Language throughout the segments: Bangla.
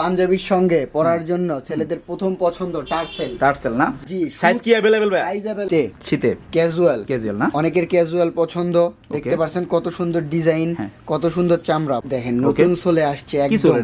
পাঞ্জাবির সঙ্গে পরার জন্য ছেলেদের প্রথম পছন্দ টার্সেল। টার্সেল না? জি সাইজ কি অ্যাভেলেবেল ভাই? সাইজ শীতে? ক্যাজুয়াল ক্যাজুয়াল না? অনেকের ক্যাজুয়াল পছন্দ। দেখতে পাচ্ছেন কত সুন্দর ডিজাইন হ্যাঁ। কত সুন্দর চামড়া। দেখেন নতুন সোলে আসছে একদম। সোল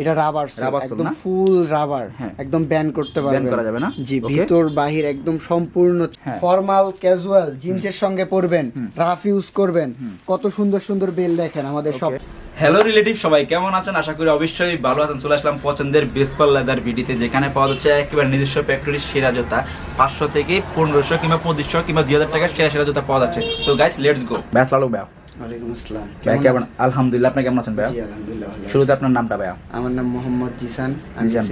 এটা রাবার একদম ফুল রাবার হ্যাঁ। একদম ব্যান করতে পারবেন। করা যাবে না? জি ভিতর বাহির একদম সম্পূর্ণ। ফর্মাল ক্যাজুয়াল জিন্সের সঙ্গে পরবেন। রাফ ইউজ করবেন। কত সুন্দর সুন্দর বেল দেখেন আমাদের সব হ্যালো রিলেটিভ সবাই কেমন আছেন? আশা করি অবশ্যই ভালো আছেন। চলে আসলাম পছন্দের বেসপাল লেদার ভিডিতে যেখানে পাওয়া যাচ্ছে একেবারে নিজস্ব ফ্যাক্টরির সেরা জোতা। পাঁচশো থেকে পনেরোশো কিংবা পঁচিশশো কিংবা দুই হাজার টাকার সেরা সেরা জোতা পাওয়া যাচ্ছে। তো গাইস লেটস গো ব্যাস, লালু ভাইয়া ওয়ালাইকুম আসসালাম। কেমন আলহামদুলিল্লাহ আপনি কেমন আছেন ভাইয়া? জি আলহামদুলিল্লাহ ভালো শুরুতে আপনার নামটা ভাইয়া? আমার নাম মোহাম্মদ জিসান আমি জিসান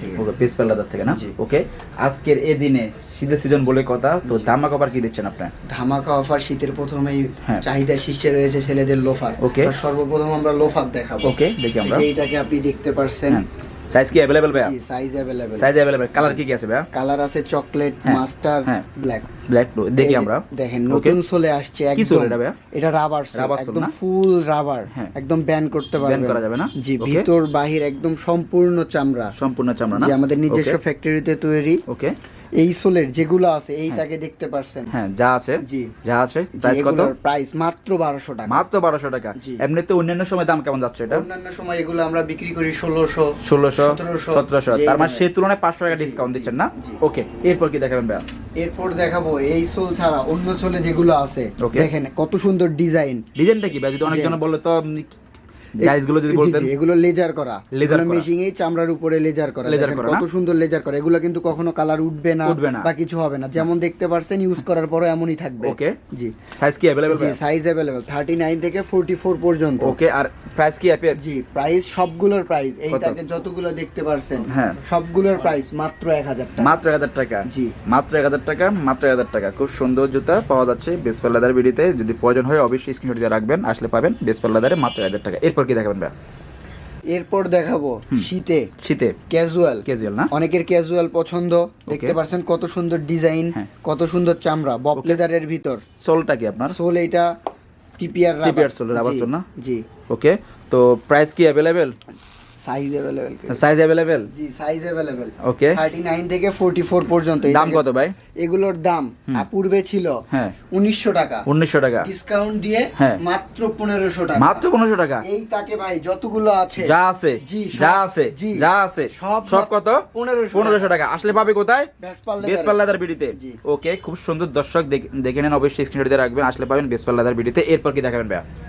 থেকে। ওকে বেসপাল থেকে না? ওকে আজকের এই দিনে শীতের সিজন বলে কথা তো ধামা কভার কি দিচ্ছেন আপনার ধামাকা অফার শীতের প্রথমেই হ্যাঁ। চাহিদা শীর্ষে রয়েছে ছেলেদের লোফার. তো সর্বপ্রথম আমরা লোফার দেখাবো। ওকে দেখি আমরা। এইটাকে আপনি দেখতে পারছেন হ্যাঁ। সাইজ কি অ্যাভেলেবেল ভাইয়া জি size available size available colour কি কি আছে ভাইয়া কালার আছে চকলেট হ্যাঁ, মাস্টার হ্যাঁ। ব্ল্যাক ব্ল্যাক দেখি আমরা দেখেন Okay. নতুন সোলে আসছে কি একদম sole এটা ভাইয়া? এটা রাবার Rubber sole একদম না? ফুল রাবার হ্যাঁ। একদম ব্যান করতে পারবেন করা যাবে না? জি Okay. ভিতর বাহির একদম সম্পূর্ণ চামড়া সম্পূর্ণ চামড়া না জি আমাদের নিজস্ব Okay. ফ্যাক্টরিতে তৈরি ওকে এই সোলের যেগুলো আছে এইটাকে দেখতে পারছেন? হ্যাঁ যা আছে জি। যা আছে প্রাইস কত? প্রাইস মাত্র বারোশো টাকা। মাত্র বারোশো টাকা। জি। এমনিতে অন্যান্য সময় দাম কেমন যাচ্ছে এটা? অন্যান্য সময় এগুলো আমরা বিক্রি করি ষোলোশো ষোলোশো সতেরোশো সতেরোশো। যে তার মানে। সেই তুলনায় পাঁচশো টাকা জি, ডিসকাউন্ট দিচ্ছেন না? ওকে এরপর কি দেখাবেন ভাইয়া? এরপর দেখাবো এই সোল ছাড়া অন্য সোলে যেগুলো আছে দেখেন কত সুন্দর ডিজাইন ডিজাইনটা কি ভাই? যদি অনেকজন বলে তো গাইস গুলো যদি বলতেন এগুলো লেজার করা Laser করা। মেশিং এই চামড়ার উপরে লেজার করা Laser দেখেন করা, কত না? সুন্দর লেজার করা এগুলো কিন্তু কখনো কালার উঠবে না উঠবে না। বা কিছু হবে না যেমন দেখতে পারছেন ইউজ করার পরে এমনই থাকবে ওকে জি সাইজ কি অ্যাভেলেবল জি সাইজ अवेलेबल 39 থেকে 44 পর্যন্ত ওকে আর প্রাইস কি অ্যাপের জি প্রাইস সবগুলোর প্রাইস এইটাকে যতগুলো দেখতে পারছেন হ্যাঁ। সবগুলোর প্রাইস মাত্র 1000 টাকা মাত্র এক হাজার টাকা জি। মাত্র এক হাজার টাকা মাত্র এক হাজার টাকা খুব সুন্দর জুতা পাওয়া যাচ্ছে বেসপাল লেদার বিডিতে যদি প্রয়োজন হয় অবশ্যই স্ক্রিনশট দিয়ে রাখবেন আসলে পাবেন বেসপাল লেদারে মাত্র এক হাজার টাকা এরপর কি দেখাবেন ভাই এরপর দেখাবো শীতে। শীতে। ক্যাজুয়াল ক্যাজুয়াল না? অনেকের ক্যাজুয়াল পছন্দ। দেখতে পাচ্ছেন কত সুন্দর ডিজাইন হ্যাঁ। কত সুন্দর চামড়া বব লেদারের ভিতর। সোলটা কি আপনার? সোল এটা TPR TPR sole rubber sole না? জি ওকে তো প্রাইস কি available size available size available জি সাইজ अवेलेबल ওকে 39 থেকে 44 পর্যন্ত এই দাম দেখেন, কত ভাই এগুলোর দাম আ, পূর্বে ছিল হ্যাঁ 1900 টাকা উনিশশো টাকা ডিসকাউন্ট দিয়ে হ্যাঁ। মাত্র 1500 টাকা মাত্র পনেরোশো টাকা এই তাকে ভাই যতগুলো আছে যা আছে জি, সব- যা আছে জি। যা আছে সব সব মাত্র কত 1500 পনেরোশো টাকা আসলে পাবে কোথায় ভেসপাল বেসপাল লেদার বিডিতে জি। ওকে খুব সুন্দর দর্শক দেখ- দেখে নেন অবশ্যই স্ক্রিনশট দিয়ে রাখবেন আসলে পাবেন বেসপাল লেদার বিডিতে এরপর কি দেখাবেন ভাইয়া জি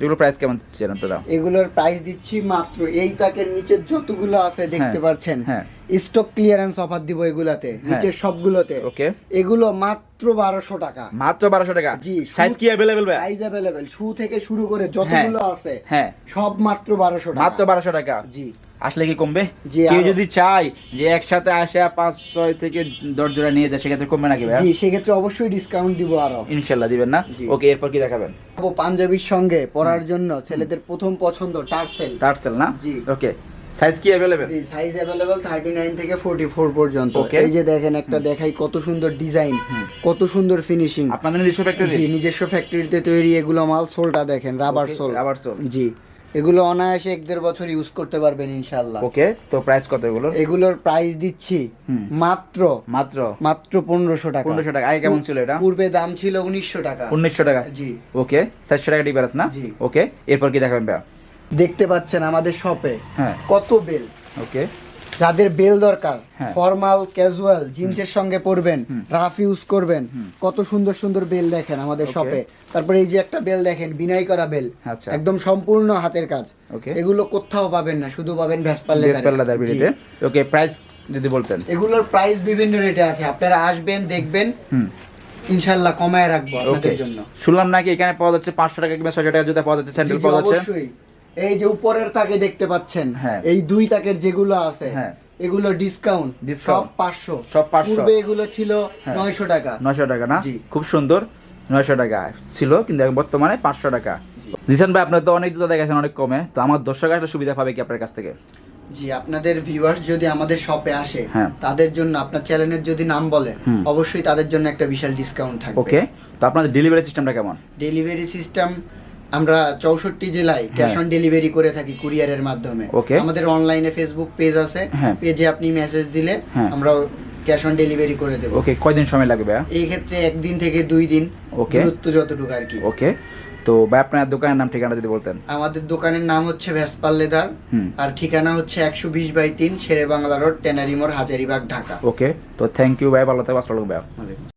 এগুলো প্রাইস কেমন দিচ্ছেন আপনারা? এগুলোর প্রাইস দিচ্ছি মাত্র এই তাকের নিচে যতগুলো আছে দেখতে হ্যাঁ, পাচ্ছেন হ্যাঁ। স্টক ক্লিয়ারেন্স অফার দিব এগুলাতে নিচের সবগুলোতে। ওকে। এগুলো মাত্র 1200 টাকা। মাত্র 1200 টাকা? জি, সাইজ কি अवेलेबल ভাই সাইজ अवेलेबल শু থেকে শুরু করে যতগুলো আছে হ্যাঁ। সব মাত্র 1200 টাকা। মাত্র 1200 টাকা? জি। আসলে কি কমবে জি, কেউ আরো- যদি চায় যে একসাথে আসে পাঁচ ছয় থেকে দশ জোড়া নিয়ে যায় সেক্ষেত্রে কমবে নাকি ভাই জি সেক্ষেত্রে অবশ্যই ডিসকাউন্ট দিব আরো ইনশাল্লাহ দিবেন না জি। ওকে এরপর কি দেখাবেন ও পাঞ্জাবির সঙ্গে পরার জন্য ছেলেদের প্রথম পছন্দ টার্সেল টার্সেল না জি। ওকে সাইজ কি অ্যাভেলেবেল জি সাইজ अवेलेबल 39 থেকে 44 পর্যন্ত Okay. এই যে দেখেন একটা দেখাই কত সুন্দর ডিজাইন কত সুন্দর ফিনিশিং আপনাদের নিজস্ব ফ্যাক্টরি জি নিজস্ব ফ্যাক্টরিতে তৈরি এগুলো মাল সোলটা দেখেন rubber Okay, sole rubber sole। জি এগুলো অনায়াসে এক দেড় বছর ইউজ করতে পারবেন ইনশাল্লাহ ওকে তো প্রাইস কত এগুলো এগুলোর প্রাইস দিচ্ছি মাত্র মাত্র? মাত্র পনেরোশো টাকা। পনেরোশো টাকা। আগে কেমন ছিল এটা? পূর্বে দাম ছিল উনিশশো টাকা। উনিশশো টাকা? জি। ওকে চারশো টাকা ডিফারেন্স না? জি। ওকে এরপর কি দেখাবেন ভাইয়া? দেখতে পাচ্ছেন আমাদের শপে হ্যাঁ। কত বেল। ওকে। যাদের বেল দরকার। ফর্মাল ক্যাজুয়াল জিন্সের সঙ্গে পরবেন রাফ ইউজ করবেন কত সুন্দর সুন্দর বেল দেখেন আমাদের শপে তারপরে এই যে একটা বেল দেখেন বিনাই করা বেল আচ্ছা। একদম সম্পূর্ণ হাতের কাজ. এগুলো কোথাও পাবেন না শুধু পাবেন ভ্যাসপাল ডেসপাল বিডিতে ওকে প্রাইস যদি বলতেন। এগুলোর প্রাইস বিভিন্ন রেটে আছে। আপনারা আসবেন দেখবেন। হুম। ইনশাল্লাহ কমায় রাখব আপনাদের জন্য। শুনলাম নাকি এখানে পাওয়া যাচ্ছে পাঁচশো টাকা কিংবা ছয়শো টাকা জুতা পাওয়া যাচ্ছে স্যান্ডেল পাওয়া যাচ্ছে? অবশ্যই। এই যে উপরের তাকে দেখতে পাচ্ছেন হ্যাঁ। এই দুই তাকের যেগুলো আছে হ্যাঁ। এগুলো ডিসকাউন্ট সব পাঁচশো। সব 500 পূর্বে এগুলো ছিল হ্যাঁ। নয়শো টাকা। নয়শো টাকা না? খুব সুন্দর নয়শো টাকা ছিল কিন্তু এখন বর্তমানে পাঁচশো টাকা। জিসান ভাই আপনার তো অনেক জুতা দেখেছেন অনেক কমে। তো আমার দর্শক একটা সুবিধা পাবে কি আপনার কাছ থেকে? জি আপনাদের ভিউয়ার্স যদি আমাদের শপে আসে। তাদের জন্য আপনার চ্যানেলের যদি নাম বলে অবশ্যই তাদের জন্য একটা বিশাল ডিসকাউন্ট থাকবে। ওকে তো আপনাদের ডেলিভারি সিস্টেমটা কেমন? ডেলিভারি সিস্টেম আমরা চৌষট্টি জেলায় ক্যাশ হ্যাঁ। অন ডেলিভারি করে থাকি কুরিয়ারের মাধ্যমে. আমাদের অনলাইনে ফেসবুক পেজ আছে। হ্যাঁ। পেজে আপনি মেসেজ দিলে হ্যাঁ। আমরা ক্যাশ অন ডেলিভারি করে দেবো। ওকে কয়দিন সময় লাগবে এই ক্ষেত্রে একদিন থেকে দুই দিন ওকে। দূরত্ব যতটুকু আর কি। ওকে। তো ভাই আপনার দোকানের নাম ঠিকানা যদি বলতেন। আমাদের দোকানের নাম হচ্ছে ভেসপাল লেদার। আর ঠিকানা হচ্ছে একশো বিশ বাই তিন শেরে বাংলা রোড টেনারিমোর হাজারিবাগ ঢাকা। ওকে। তো থ্যাংক ইউ ভাই ভালো থাকবে আসসালামু ভাইয়া।